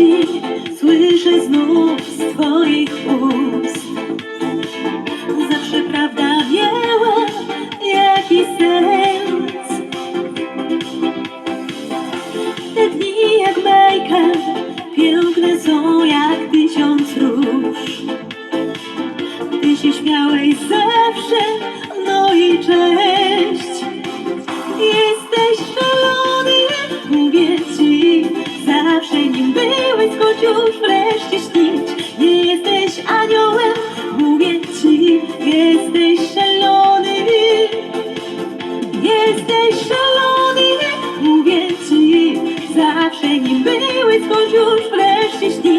dziś słyszę znów z Twoich ust. Zawsze prawda wiała, jaki sens. Te dni jak bajka, piękne są jak tysiąc róż. Ty się śmiałeś zawsze. Choć już wreszcie śnić. Nie jesteś aniołem, mówię ci, jesteś szalony. Jesteś szalony, mówię ci, zawsze nim byłeś, choć już wreszcie śnić.